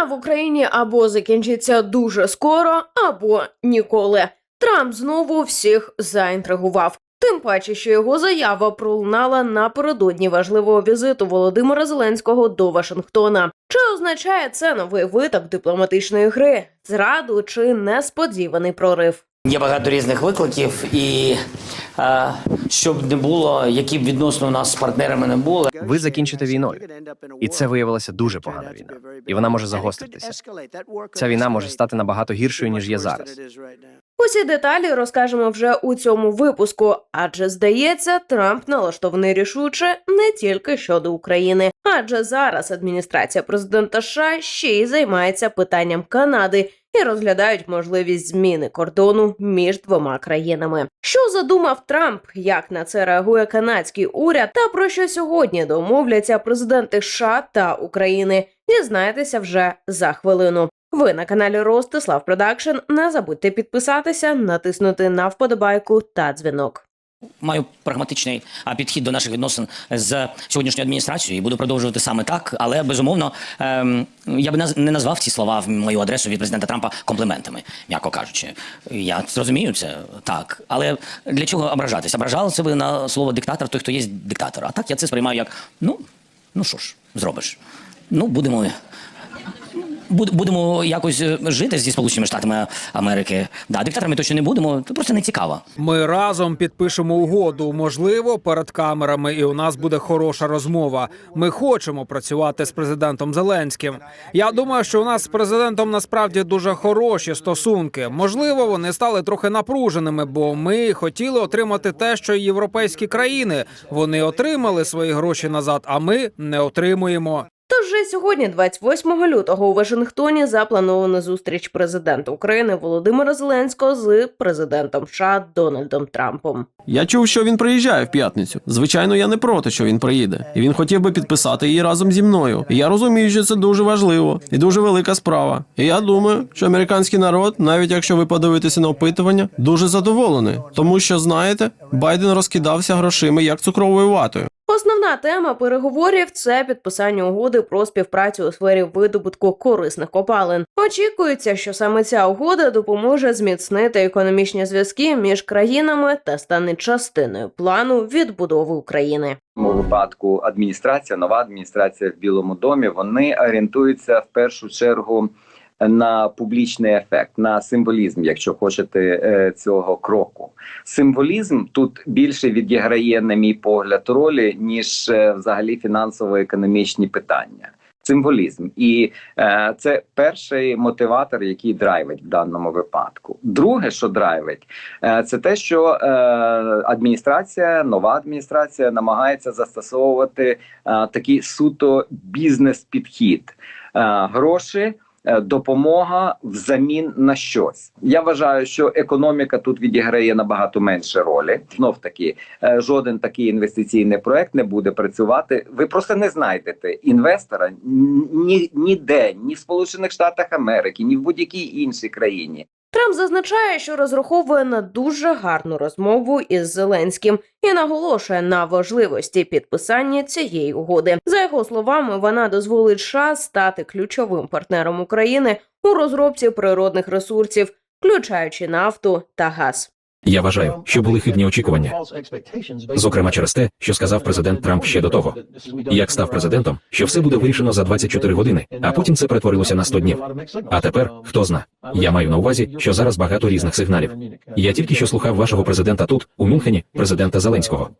Війна в Україні або закінчиться дуже скоро, або ніколи. Трамп знову всіх заінтригував. Тим паче, що його заява пролунала напередодні важливого візиту Володимира Зеленського до Вашингтона. Чи означає це новий виток дипломатичної гри, зраду чи несподіваний прорив? Є багато різних викликів, і е, щоб не було, які б відносно у нас з партнерами не було. Ви закінчите війною. І це виявилося дуже погана війна. І вона може загостритися. Ця війна може стати набагато гіршою, ніж є зараз. Усі деталі розкажемо вже у цьому випуску, адже здається, Трамп налаштований рішуче не тільки щодо України, адже зараз адміністрація президента США ще й займається питанням Канади і розглядають можливість зміни кордону між двома країнами. Що задумав Трамп, як на це реагує канадський уряд, та про що сьогодні домовляться президенти США та України, дізнаєтеся вже за хвилину. Ви на каналі Ростислав Продакшн. Не забудьте підписатися, натиснути на вподобайку та дзвінок. Маю прагматичний підхід до наших відносин з сьогоднішньою адміністрацією і буду продовжувати саме так. Але безумовно ем, я би не назвав ці слова в мою адресу від президента Трампа компліментами, м'яко кажучи. Я зрозумію це так. Але для чого ображатися? Ображалися ви на слово диктатор, той, хто є диктатор. А так я це сприймаю як ну, ну що ж, зробиш. Ну, будемо. Буд- Будемо якось е, жити зі Сполученими Штатами Америки. Да, диктаторами точно не будемо, це просто не цікаво. Ми разом підпишемо угоду. Можливо, перед камерами, і у нас буде хороша розмова. Ми хочемо працювати з президентом Зеленським. Я думаю, що у нас з президентом насправді дуже хороші стосунки. Можливо, вони стали трохи напруженими, бо ми хотіли отримати те, що європейські країни. Вони отримали свої гроші назад, а ми не отримуємо. Тож вже сьогодні, 28 лютого, у Вашингтоні запланована зустріч президента України Володимира Зеленського з президентом США Дональдом Трампом. Я чув, що він приїжджає в п'ятницю. Звичайно, я не проти, що він приїде, і він хотів би підписати її разом зі мною. І я розумію, що це дуже важливо і дуже велика справа. І я думаю, що американський народ, навіть якщо ви подивитеся на опитування, дуже задоволений, тому що знаєте, Байден розкидався грошима як цукровою ватою. Основна тема переговорів це підписання угоди про співпрацю у сфері видобутку корисних копалин. Очікується, що саме ця угода допоможе зміцнити економічні зв'язки між країнами та стане частиною плану відбудови України. Цьому випадку адміністрація, нова адміністрація в Білому домі, вони орієнтуються в першу чергу на публічний ефект, на символізм, якщо хочете е, цього кроку. Символізм тут більше відіграє, на мій погляд, ролі ніж е, взагалі фінансово-економічні питання. Символізм, і е, це перший мотиватор, який драйвить в даному випадку. Друге, що драйвить, е, це те, що е, адміністрація, нова адміністрація намагається застосовувати е, такий суто бізнес-підхід. Е, гроші. Е, Допомога взамін на щось. Я вважаю, що економіка тут відіграє набагато менше ролі. Знов таки, е, жоден такий інвестиційний проект не буде працювати. Ви просто не знайдете інвестора ні ніде, ні в Сполучених Штатах Америки, ні в будь-якій іншій країні. Трамп зазначає, що розраховує на дуже гарну розмову із Зеленським і наголошує на важливості підписання цієї угоди. За його словами, вона дозволить США стати ключовим партнером України у розробці природних ресурсів, включаючи нафту та газ. Я вважаю, що були хибні очікування, зокрема через те, що сказав президент Трамп ще до того. Як став президентом, що все буде вирішено за 24 години, а потім це перетворилося на 100 днів. А тепер хто зна? Я маю на увазі, що зараз багато різних сигналів. Я тільки що слухав вашого президента тут, у Мюнхені, президента Зеленського.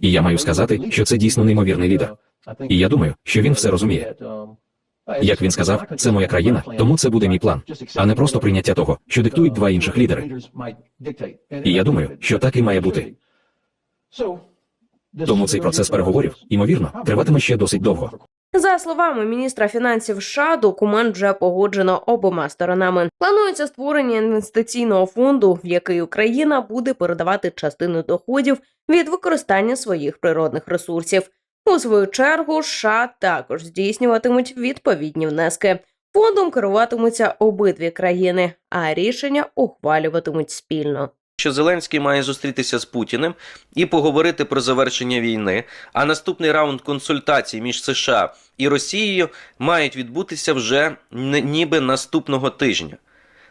І я маю сказати, що це дійсно неймовірний лідер. І я думаю, що він все розуміє. Як він сказав, це моя країна, тому це буде мій план, а не просто прийняття того, що диктують два інших лідери. І я думаю, що так і має бути. Тому цей процес переговорів, ймовірно, триватиме ще досить довго. За словами міністра фінансів США, документ вже погоджено обома сторонами. Планується створення інвестиційного фонду, в який Україна буде передавати частину доходів від використання своїх природних ресурсів. У свою чергу США також здійснюватимуть відповідні внески. Фондом керуватимуться обидві країни, а рішення ухвалюватимуть спільно. що Зеленський має зустрітися з Путіним і поговорити про завершення війни. А наступний раунд консультацій між США і Росією мають відбутися вже ніби наступного тижня.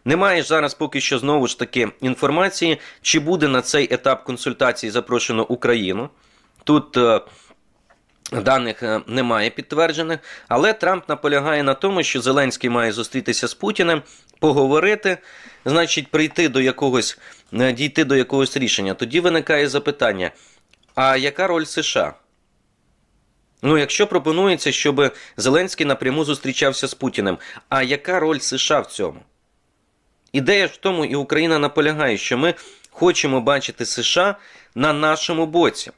Немає ж зараз поки що знову ж таки інформації, чи буде на цей етап консультацій запрошено Україну. Тут е, Даних е, немає підтверджених, але Трамп наполягає на тому, що Зеленський має зустрітися з Путіним, поговорити, значить, прийти до якогось, е, дійти до якогось рішення. Тоді виникає запитання: а яка роль США? Ну, якщо пропонується, щоб Зеленський напряму зустрічався з Путіним, а яка роль США в цьому? Ідея в тому, і Україна наполягає, що ми хочемо бачити США на нашому боці.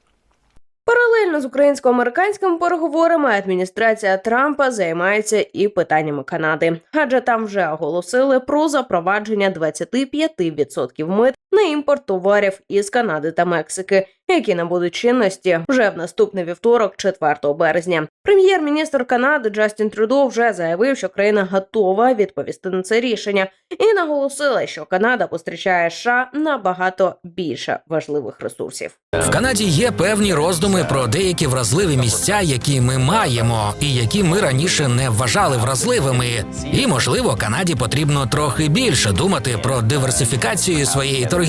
Паралельно з українсько-американськими переговорами адміністрація Трампа займається і питаннями Канади, адже там вже оголосили про запровадження 25% мит на імпорт товарів із Канади та Мексики, які набудуть чинності вже в наступний вівторок, 4 березня. Прем'єр-міністр Канади Джастін Трюдо вже заявив, що країна готова відповісти на це рішення, і наголосила, що Канада постачає США набагато більше важливих ресурсів. В Канаді є певні роздуми про деякі вразливі місця, які ми маємо, і які ми раніше не вважали вразливими. І можливо, Канаді потрібно трохи більше думати про диверсифікацію своєї торгівлі,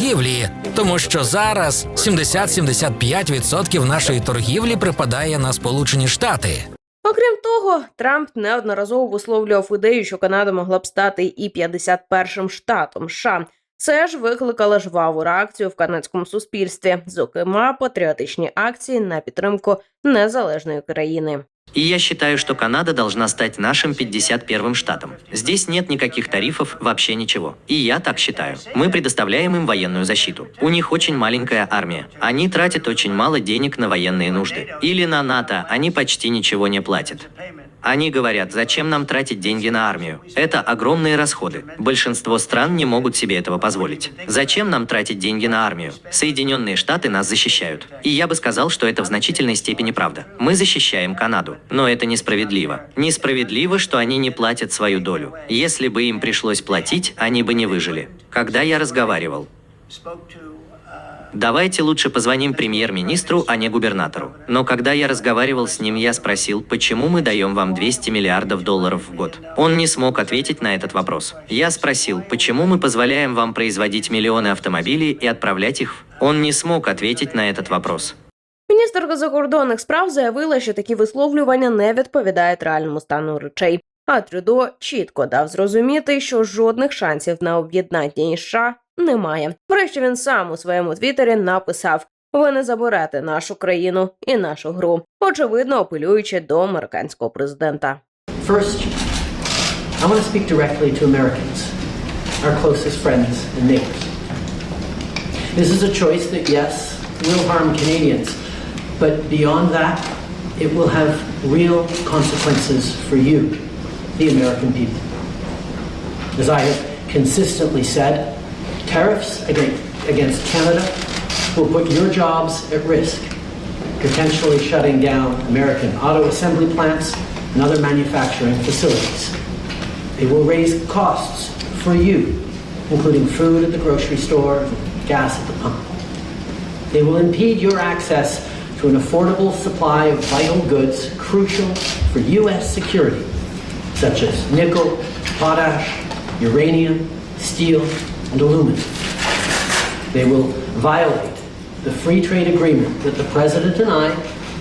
тому що зараз 70-75% нашої торгівлі припадає на Сполучені Штати. Окрім того, Трамп неодноразово висловлював ідею, що Канада могла б стати і 51-м штатом США. Це ж викликало жваву реакцію в канадському суспільстві, зокрема патріотичні акції на підтримку незалежної країни. И я считаю, что Канада должна стать нашим 51-м штатом. Здесь нет никаких тарифов, вообще ничего. И я так считаю. Мы предоставляем им военную защиту. У них очень маленькая армия. Они тратят очень мало денег на военные нужды. Или на НАТО они почти ничего не платят. Они говорят, зачем нам тратить деньги на армию? Это огромные расходы. Большинство стран не могут себе этого позволить. Зачем нам тратить деньги на армию? Соединенные Штаты нас защищают. И я бы сказал, что это в значительной степени правда. Мы защищаем Канаду. Но это несправедливо. Несправедливо, что они не платят свою долю. Если бы им пришлось платить, они бы не выжили. Когда я разговаривал, Давайте лучше позвоним премьер-министру, а не губернатору. Но когда я разговаривал с ним, я спросил, почему мы даем вам 200 миллиардов долларов в год. Он не смог ответить на этот вопрос. Я спросил, почему мы позволяем вам производить миллионы автомобилей и отправлять их. в-?» Он не смог ответить на этот вопрос. Міністерка закордонних справ заявила, що такі висловлювання не відповідають реальному стану речей. А Трюдо чітко дав зрозуміти, що жодних шансів на об'єднання із США немає. Врешті він сам у своєму твіттері написав: Ви не заберете нашу країну і нашу гру, очевидно, апелюючи до американського президента. First, I want to speak directly to Americans, our closest friends and neighbors. This is a choice that, yes, will harm Canadians, but beyond that, it will have real consequences for you, the American people. As I have consistently said, tariffs against, Canada will put your jobs at risk, potentially shutting down American auto assembly plants and other manufacturing facilities. They will raise costs for you, including food at the grocery store, gas at the pump. They will impede your access to an affordable supply of vital goods crucial for U.S. security, such as nickel, potash, uranium, steel, and. They will violate the free trade agreement that the President and I,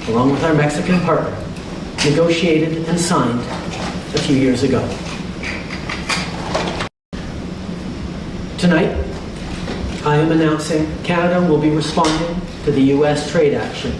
along with our Mexican partner, negotiated and signed a few years ago. Tonight, I am announcing Canada will be responding to the U.S. trade action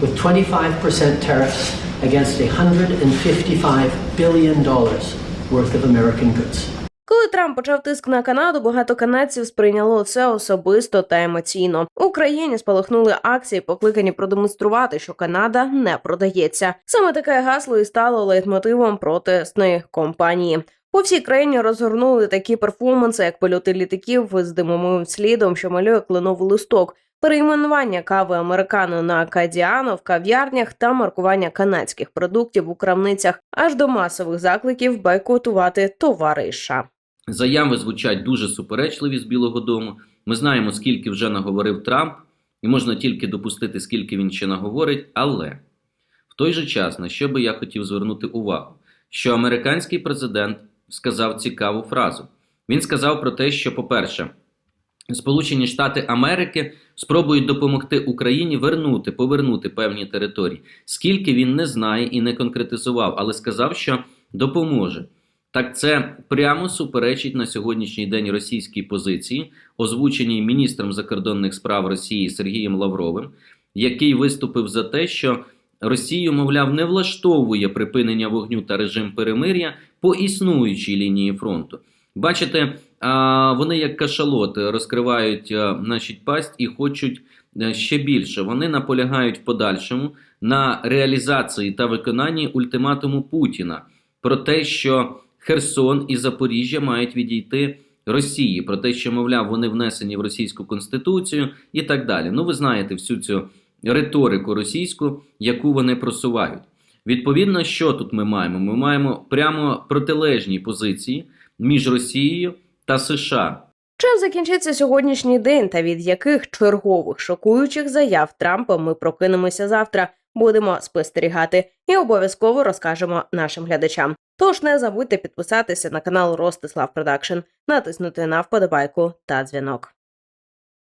with 25% tariffs against $155 billion worth of American goods. Коли Трамп почав тиск на Канаду, багато канадців сприйняло це особисто та емоційно. В Україні спалахнули акції, покликані продемонструвати, що Канада не продається. Саме таке гасло і стало лейтмотивом протестної компанії. По всій країні розгорнули такі перформанси, як польоти літаків з димовим слідом, що малює кленовий листок, перейменування кави американо на кадіано в кав'ярнях та маркування канадських продуктів у крамницях, аж до масових закликів бойкотувати товари із США. Заяви звучать дуже суперечливі з Білого Дому. Ми знаємо, скільки вже наговорив Трамп, і можна тільки допустити, скільки він ще наговорить. Але в той же час, на що би я хотів звернути увагу, що американський президент сказав цікаву фразу. Він сказав про те, що, по-перше, Сполучені Штати Америки спробують допомогти Україні вернути, повернути певні території. Скільки він не знає і не конкретизував, але сказав, що допоможе. Так це прямо суперечить на сьогоднішній день російській позиції, озвученій міністром закордонних справ Росії Сергієм Лавровим, який виступив за те, що Росію, мовляв, не влаштовує припинення вогню та режим перемир'я по існуючій лінії фронту. Бачите, вони як кашалоти розкривають значить, пасть і хочуть е, ще більше. Вони наполягають в подальшому на реалізації та виконанні ультиматуму Путіна про те, що Херсон і Запоріжжя мають відійти Росії, про те, що, мовляв, вони внесені в російську конституцію і так далі. Ну, ви знаєте всю цю риторику російську, яку вони просувають. Відповідно, що тут ми маємо? Ми маємо прямо протилежні позиції між Росією та США. Чим закінчиться сьогоднішній день та від яких чергових шокуючих заяв Трампа ми прокинемося завтра? Будемо спостерігати і обов'язково розкажемо нашим глядачам. Тож не забудьте підписатися на канал Ростислав Продакшн, натиснути на вподобайку та дзвінок.